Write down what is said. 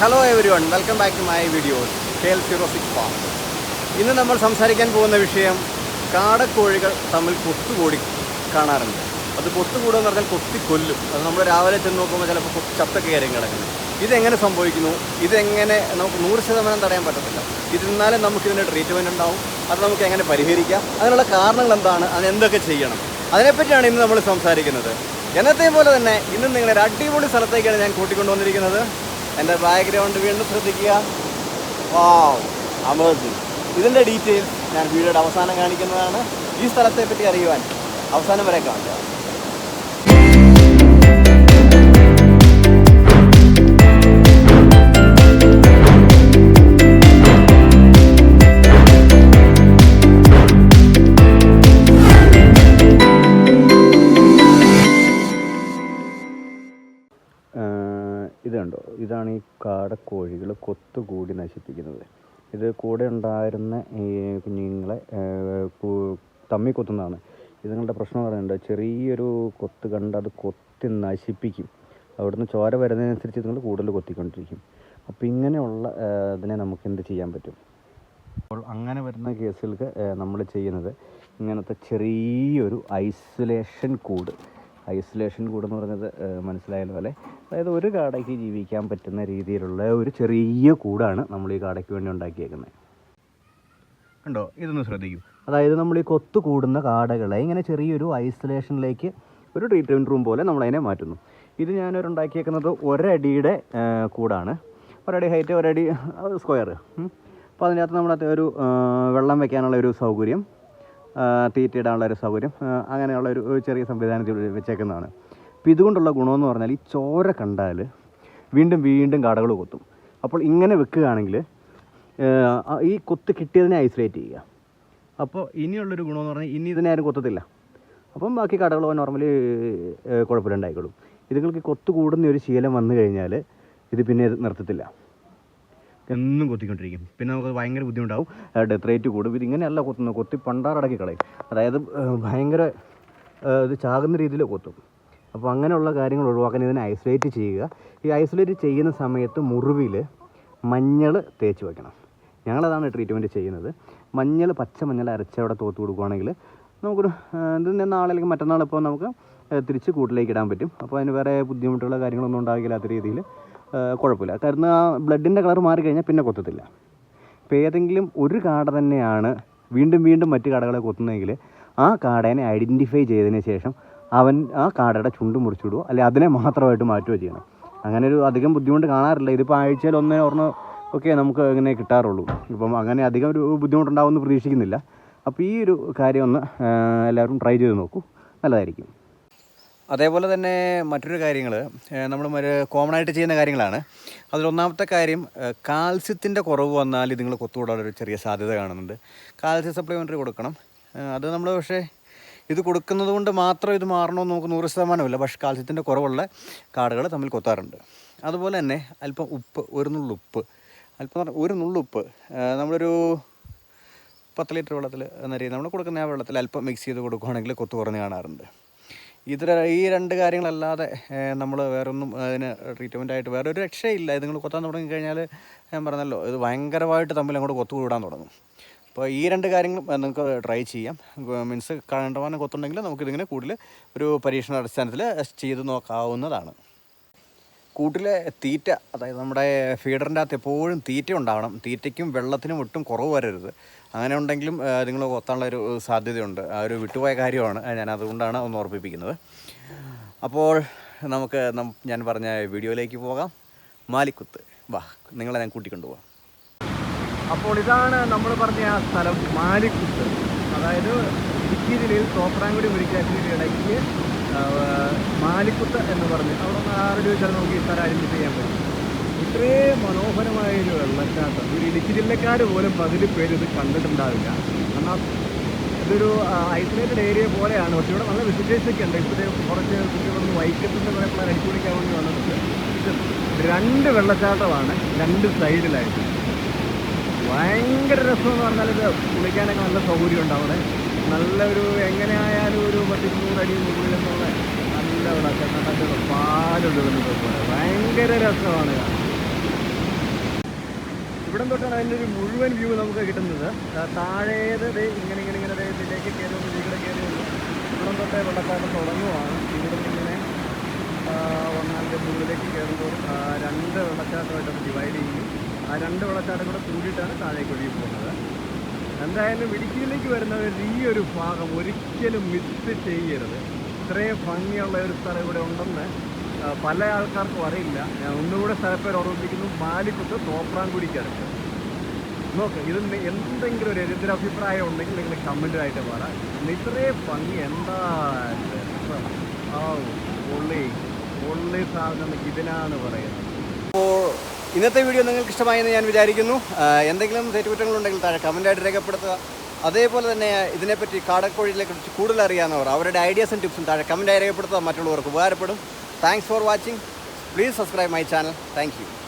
Hello everyone welcome back to my videos L zero six farm ഇന്ന് നമ്മൾ സംസാരിക്കാൻ പോകുന്ന വിഷയം കാടക്കോഴികൾ തമ്മിൽ കൊത്തുകൂടി കാണാറുണ്ട്. അത് കൊത്തുകൂടെന്ന് പറഞ്ഞാൽ കൊത്തി കൊല്ലും അത് നമ്മൾ രാവിലെ ചെന്ന് നോക്കുമ്പോൾ ചിലപ്പോൾ കൊത്തി ചത്തൊക്കെ കയറി കിടക്കുന്നത്. ഇതെങ്ങനെ സംഭവിക്കുന്നു? ഇതെങ്ങനെ നമുക്ക് നൂറ് ശതമാനം തടയാൻ പറ്റത്തില്ല. ഇതിന്നാലും നമുക്കിതിന്റെ ട്രീറ്റ്മെന്റ് ഉണ്ടാവും. അത് നമുക്ക് എങ്ങനെ പരിഹരിക്കാം? അതിനുള്ള കാരണങ്ങൾ എന്താണ്? അത് എന്തൊക്കെ ചെയ്യണം? അതിനെപ്പറ്റിയാണ് ഇന്ന് നമ്മൾ സംസാരിക്കുന്നത്. എന്നത്തെയും പോലെ തന്നെ ഇന്ന് നിങ്ങളെ അടിപൊളി സ്ഥലത്തേക്കാണ് ഞാൻ കൂട്ടിക്കൊണ്ടുവന്നിരിക്കുന്നത്. എന്റെ ബാക്ക്ഗ്രൗണ്ട് വീണ്ടും ശ്രദ്ധിക്കുക. വാവ് അമേസിങ് ഇതിന്റെ ഡീറ്റെയിൽസ് ഞാൻ വീഡിയോയുടെ അവസാനം കാണിക്കുന്നതാണ്. ഈ സ്ഥലത്തെ പറ്റി അറിയുവാൻ അവസാനം വരെ കാണുക. ഇത് കണ്ടോ? ഇതാണ് ഈ കാടക്കോഴികൾ കൊത്തുകൂടി നശിപ്പിക്കുന്നത്. ഇത് കൂടെ ഉണ്ടായിരുന്ന ഈ കുഞ്ഞുങ്ങളെ തമ്മി കൊത്തുന്നതാണ്. ഇതുങ്ങളുടെ പ്രശ്നം പറയുന്നുണ്ട്. ചെറിയൊരു കൊത്ത് കണ്ട് അത് കൊത്തി നശിപ്പിക്കും. അവിടുന്ന് ചോര വരുന്നതിനനുസരിച്ച് ഇതുങ്ങൾ കൂടുതൽ കൊത്തിക്കൊണ്ടിരിക്കും. അപ്പോൾ ഇങ്ങനെയുള്ള ഇതിനെ നമുക്ക് എന്ത് ചെയ്യാൻ പറ്റും? അപ്പോൾ അങ്ങനെ വരുന്ന കേസുകൾക്ക് നമ്മൾ ചെയ്യുന്നത് ഇങ്ങനത്തെ ചെറിയൊരു ഐസൊലേഷൻ കൂട്. ഐസൊലേഷൻ കൂടെന്ന് പറഞ്ഞത് മനസ്സിലായത് പോലെ അതായത് ഒരു കാടയ്ക്ക് ജീവിക്കാൻ പറ്റുന്ന രീതിയിലുള്ള ഒരു ചെറിയ കൂടാണ് നമ്മൾ ഈ കാടയ്ക്ക് വേണ്ടി ഉണ്ടാക്കിയേക്കുന്നത്. ഉണ്ടോ ഇതൊന്ന് ശ്രദ്ധിക്കും. അതായത് നമ്മൾ ഈ കൊത്തു കൂടുന്ന കാടകളെ ഇങ്ങനെ ചെറിയൊരു ഐസൊലേഷനിലേക്ക് ഒരു ട്രീറ്റ്മെന്റ് റൂം പോലെ നമ്മളതിനെ മാറ്റുന്നു. ഇത് ഞാനൊരു ഉണ്ടാക്കിയേക്കുന്നത് ഒരടിയുടെ കൂടാണ്. ഒരടി ഹൈറ്റ് ഒരടി സ്ക്വയർ അപ്പോൾ അതിനകത്ത് നമ്മളത്തെ ഒരു വെള്ളം വെക്കാനുള്ള ഒരു സൗകര്യം. ആ, തീറ്റ ഇടാനുള്ള ഒരു സൗകര്യം അങ്ങനെയുള്ള ഒരു ചെറിയ സംവിധാനത്തിൽ വെച്ചേക്കുന്നതാണ്. അപ്പോൾ ഇതുകൊണ്ടുള്ള ഗുണമെന്ന് പറഞ്ഞാൽ ഈ ചോര കണ്ടാൽ വീണ്ടും വീണ്ടും കാടകൾ കൊത്തും. അപ്പോൾ ഇങ്ങനെ വെക്കുകയാണെങ്കിൽ ഈ കൊത്ത് കിട്ടിയതിനെ ഐസൊലേറ്റ് ചെയ്യുക. അപ്പോൾ ഇനിയുള്ളൊരു ഗുണമെന്ന് പറഞ്ഞാൽ ഇനി ഇതിനെ ആരും കൊത്തത്തില്ല. അപ്പം ബാക്കി കടകൾ നോർമലി കുഴപ്പമില്ലാണ്ടായിക്കോളും ഇതുങ്ങൾക്ക് കൊത്തു കൂടുന്ന ഒരു ശീലം വന്നു കഴിഞ്ഞാൽ ഇത് പിന്നെ നിർത്തത്തില്ല. എന്നും കൊത്തിക്കൊണ്ടിരിക്കും. പിന്നെ നമുക്ക് ഭയങ്കര ബുദ്ധിമുട്ടാവും. ഡെത്ത് റേറ്റ് കൂടും. ഇത് ഇങ്ങനെയല്ല കൊത്തുന്നത്. കൊത്തി പണ്ടാറടക്കി കളയും. അതായത് ഭയങ്കര ഇത് ചാകുന്ന രീതിയിൽ കൊത്തും. അപ്പോൾ അങ്ങനെയുള്ള കാര്യങ്ങൾ ഒഴിവാക്കാൻ ഇതിനെ ഐസൊലേറ്റ് ചെയ്യുക. ഈ ഐസൊലേറ്റ് ചെയ്യുന്ന സമയത്ത് മുറിവിൽ മഞ്ഞൾ തേച്ച് വയ്ക്കണം ഞങ്ങളതാണ് ട്രീറ്റ്മെന്റ് ചെയ്യുന്നത്. മഞ്ഞൾ പച്ച മഞ്ഞൾ അരച്ചവിടെ തോത്ത് കൊടുക്കുകയാണെങ്കിൽ നമുക്കൊരു ഇത് നാളെ അല്ലെങ്കിൽ മറ്റന്നാൾ നമുക്ക് തിരിച്ച് കൂട്ടിലേക്ക് ഇടാൻ പറ്റും. അപ്പോൾ അതിന് വേറെ ബുദ്ധിമുട്ടുള്ള കാര്യങ്ങളൊന്നും ഉണ്ടാകില്ലാത്ത രീതിയിൽ കുഴപ്പമില്ല. കാരണം ആ ബ്ലഡിന്റെ കളർ മാറിക്കഴിഞ്ഞാൽ പിന്നെ കൊത്തത്തില്ല. ഇപ്പോൾ ഏതെങ്കിലും ഒരു കാട തന്നെയാണ് വീണ്ടും വീണ്ടും മറ്റു കാടകളെ കൊത്തുന്നതെങ്കിൽ ആ കാടേനെ ഐഡന്റിഫൈ ചെയ്തതിന് ശേഷം അവൻ ആ കാടയുടെ ചുണ്ട് മുറിച്ചിടുകയോ അല്ലെങ്കിൽ അതിനെ മാത്രമായിട്ട് മാറ്റുകയോ ചെയ്യണം? അങ്ങനെ ഒരു അധികം ബുദ്ധിമുട്ട് കാണാറില്ല. ഇതിപ്പോൾ ആഴ്ചയിൽ ഒന്നേ ഒരെണ്ണം ഒക്കെ നമുക്ക് ഇങ്ങനെ കിട്ടാറുള്ളൂ. ഇപ്പം അങ്ങനെ അധികം ഒരു ബുദ്ധിമുട്ടുണ്ടാവുമെന്ന് പ്രതീക്ഷിക്കുന്നില്ല. അപ്പോൾ ഈ ഒരു കാര്യം ഒന്ന് എല്ലാവരും ട്രൈ ചെയ്ത് നോക്കൂ. നല്ലതായിരിക്കും. അതേപോലെ തന്നെ മറ്റൊരു കാര്യങ്ങൾ നമ്മൾ കോമൺ ആയിട്ട് ചെയ്യുന്ന കാര്യങ്ങളാണ്. അതിലൊന്നാമത്തെ കാര്യം കാൽസ്യത്തിന്റെ കുറവ് വന്നാൽ ഇതുങ്ങൾ കൊത്തുകൂടാനൊരു ചെറിയ സാധ്യത കാണുന്നുണ്ട്. കാൽസ്യം സപ്ലിമെന്ററി കൊടുക്കണം. അത് നമ്മൾ പക്ഷേ ഇത് കൊടുക്കുന്നത് കൊണ്ട് മാത്രം ഇത് മാറണമെന്ന് നമുക്ക് നൂറ് ശതമാനമില്ല. പക്ഷേ കാൽസ്യത്തിന്റെ കുറവുള്ള കാടുകൾ തമ്മിൽ കൊത്താറുണ്ട്. അതുപോലെ തന്നെ അല്പം ഉപ്പ് ഒരു നുള്ളുപ്പ് അല്പം ഒരു നുള്ളുപ്പ് നമ്മളൊരു പത്ത് ലിറ്റർ വെള്ളത്തിൽ എന്നറിയാം നമ്മൾ കൊടുക്കുന്ന ആ വെള്ളത്തിൽ അല്പം മിക്സ് ചെയ്ത് കൊടുക്കുകയാണെങ്കിൽ കൊത്തു കുറഞ്ഞ് കാണാറുണ്ട്. ഇത് ര- ഈ രണ്ട് കാര്യങ്ങളല്ലാതെ നമ്മൾ വേറൊന്നും അതിന് ട്രീറ്റ്മെന്റ് ആയിട്ട് വേറെ ഒരു രക്ഷയില്ല. ഇത് നിങ്ങൾ കൊത്താൻ തുടങ്ങി കഴിഞ്ഞാൽ ഞാൻ പറഞ്ഞല്ലോ ഇത് ഭയങ്കരമായിട്ട് തമ്മിൽ അങ്ങോട്ട് കൊത്തു കൂടാൻ തുടങ്ങും. അപ്പോൾ ഈ രണ്ട് കാര്യങ്ങളും നിങ്ങൾക്ക് ട്രൈ ചെയ്യാം. മീൻസ് കണ്ടമാനം കൊത്തുണ്ടെങ്കിൽ നമുക്കിതിങ്ങനെ കൂടുതൽ ഒരു പരീക്ഷണ അടിസ്ഥാനത്തിൽ ചെയ്ത് നോക്കാവുന്നതാണ്. കൂട്ടിലെ തീറ്റ അതായത് നമ്മുടെ ഫീഡറിന്റെ അകത്ത് എപ്പോഴും തീറ്റ ഉണ്ടാവണം. തീറ്റയ്ക്കും വെള്ളത്തിനും ഒട്ടും കുറവ് വരരുത്. അങ്ങനെ ഉണ്ടെങ്കിലും നിങ്ങൾ കൊത്താനുള്ള ഒരു സാധ്യതയുണ്ട്. ആ ഒരു വിട്ടുപോയ കാര്യമാണ്. ഞാൻ അതുകൊണ്ടാണ് ഒന്ന് ഓർമ്മിപ്പിക്കുന്നത്. അപ്പോൾ നമുക്ക് ഞാൻ പറഞ്ഞ വീഡിയോയിലേക്ക് പോകാം. മാലിക്കുത്ത്. വാ നിങ്ങളെ ഞാൻ കൂട്ടിക്കൊണ്ടുപോകാം അപ്പോൾ ഇതാണ് നമ്മൾ പറഞ്ഞ ആ സ്ഥലം മാലിക്കുത്ത്. അതായത് ഇടുക്കി ജില്ലയിൽ തോപ്രാങ്കുടി മുരിക്കാശ്ശേരി ഇടയ്ക്ക് ആ, എന്ന് പറഞ്ഞ് അവിടെ ഒന്ന് ആറ് രൂപ നമുക്ക് ഈ സ്ഥലം ഐഡന്റിഫൈ ചെയ്യാൻ പറ്റും. ഇത്രേ മനോഹരമായ ഒരു വെള്ളച്ചാട്ടം. ഒരു ഇടുക്കി ജില്ലക്കാർ പോലും പകുതി പേര് ഇത് കണ്ടിട്ടുണ്ടാവില്ല. കാരണം ഇതൊരു ഐസൊലേറ്റഡ് ഏരിയ പോലെയാണ്. പക്ഷേ ഇവിടെ നല്ല വിസിറ്റേഴ്സ് ഒക്കെ ഉണ്ട്. ഇപ്പോഴത്തെ കുറച്ച് കുട്ടികളൊന്ന് വൈക്കത്തിന്റെ പിള്ളേർ അടിച്ചു പിടിക്കാൻ വേണ്ടി വന്നിട്ടുണ്ട്. രണ്ട് വെള്ളച്ചാട്ടമാണ് രണ്ട് സൈഡിലായിട്ട്. ഭയങ്കര രസമെന്ന് പറഞ്ഞാൽ ഇത് കുളിക്കാനൊക്കെ നല്ല സൗകര്യം ഉണ്ട് അവിടെ. നല്ലൊരു എങ്ങനെയായാലും ഒരു പത്തിരുന്നൂറ് അടി മുകളിൽ എന്നുള്ള നല്ല അവിടെ പാലൊഴുകുന്നത് പാലുണ്ട് ഭയങ്കര രസമാണ് ഇവിടം തൊട്ടാണ് അതിന്റെ ഒരു മുഴുവൻ വ്യൂ നമുക്ക് കിട്ടുന്നത്. താഴേത് ഇങ്ങനെ ഇങ്ങനെ ഇങ്ങനെ ഇതിലേക്ക് കയറി ഇവിടെ കയറി ഇവിടെ തൊട്ടേ വെള്ളച്ചാട്ടം തുടങ്ങുവാണ്. ഇവിടെ ഇങ്ങനെ ഒന്നാമത്തെ മുകളിലേക്ക് കയറുമ്പോൾ രണ്ട് വെള്ളച്ചാട്ടമായിട്ട് ഡിവൈഡ് ചെയ്യും. ആ രണ്ട് വെള്ളച്ചാട്ടം കൂടെ കൂടിയിട്ടാണ് താഴേക്ക് ഒഴുകി പോകുന്നത്. എന്തായാലും ഇടുക്കിയിലേക്ക് വരുന്നവർ ഈ ഒരു ഭാഗം ഒരിക്കലും മിസ് ചെയ്യരുത്. ഇത്രയും ഭംഗിയുള്ള ഒരു സ്ഥലം ഇവിടെ ഉണ്ടെന്ന് പല ആൾക്കാർക്കും അറിയില്ല. ഞാൻ ഒന്നുകൂടെ സ്ഥലപ്പേര് ഓർമ്മിപ്പിക്കുന്നു. മാലിക്കുത്ത് തോപ്രാംകുടിക്കടുത്ത്. നോക്ക് ഇത് എന്തെങ്കിലും ഒരു എതിരഭിപ്രായം ഉണ്ടെങ്കിൽ നിങ്ങൾ കമന്റായിട്ട് പറ. ഇന്ന് ഇത്രയും ഭംഗി എന്താ പൊള്ളി പൊള്ളി സാധനം ഇതിനാണ് പറയുന്നത്. അപ്പോൾ ഇന്നത്തെ വീഡിയോ നിങ്ങൾക്ക് ഇഷ്ടമായെന്ന് ഞാൻ വിചാരിക്കുന്നു. എന്തെങ്കിലും തെറ്റുകുറ്റങ്ങളുണ്ടെങ്കിൽ താഴെ കമന്റായിട്ട് രേഖപ്പെടുത്തുക. അതേപോലെ തന്നെ ഇതിനെപ്പറ്റി കാടക്കോഴിയിലെ കുറിച്ച് കൂടുതൽ അറിയാവുന്നവർ അവരുടെ ഐഡിയാസും ടിപ്സും താഴെ കമന്റായി രേഖപ്പെടുത്താൻ മറ്റുള്ളവർക്ക് ഉപകാരപ്പെടും. Thanks for watching please subscribe my channel thank